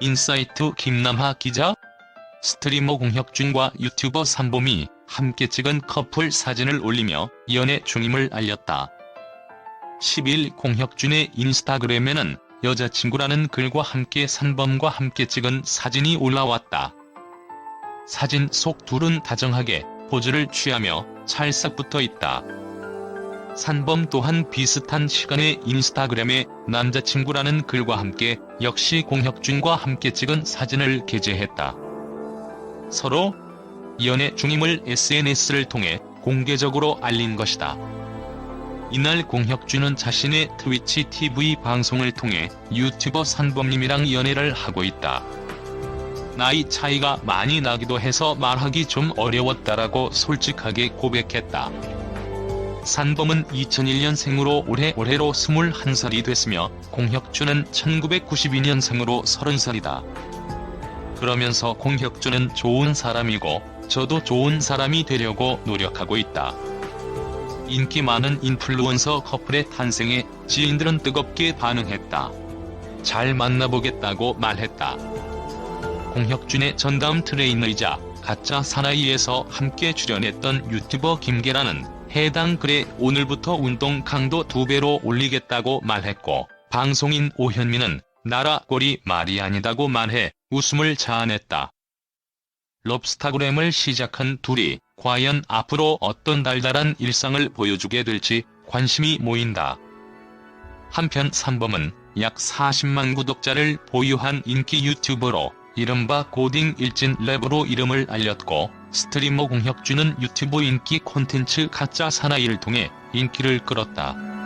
인사이트 김남하 기자? 스트리머 공혁준과 유튜버 삼범이 함께 찍은 커플 사진을 올리며 연애 중임을 알렸다. 10일 공혁준의 인스타그램에는 여자친구라는 글과 함께 산범과 함께 찍은 사진이 올라왔다. 사진 속 둘은 다정하게 포즈를 취하며 찰싹 붙어 있다. 산범 또한 비슷한 시간에 인스타그램에 남자친구라는 글과 함께 역시 공혁준과 함께 찍은 사진을 게재했다. 서로 연애 중임을 SNS를 통해 공개적으로 알린 것이다. 이날 공혁준은 자신의 트위치 TV 방송을 통해 유튜버 산범님이랑 연애를 하고 있다. 나이 차이가 많이 나기도 해서 말하기 좀 어려웠다라고 솔직하게 고백했다. 산범은 2001년생으로 올해 올해로 21살이 됐으며 공혁준은 1992년생으로 30살이다. 그러면서 공혁준은 좋은 사람이고 저도 좋은 사람이 되려고 노력하고 있다. 인기 많은 인플루언서 커플의 탄생에 지인들은 뜨겁게 반응했다. 잘 만나보겠다고 말했다. 공혁준의 전담 트레이너이자 가짜 사나이에서 함께 출연했던 유튜버 김계란은 해당 글에 오늘부터 운동 강도 2배로 올리겠다고 말했고 방송인 오현민은 나라 꼴이 말이 아니다고 말해 웃음을 자아냈다. 럽스타그램을 시작한 둘이 과연 앞으로 어떤 달달한 일상을 보여주게 될지 관심이 모인다. 한편 산범은 약 40만 구독자를 보유한 인기 유튜버로 이른바 고딩 일진 랩으로 이름을 알렸고 스트리머 공혁준은 유튜브 인기 콘텐츠 가짜 사나이를 통해 인기를 끌었다.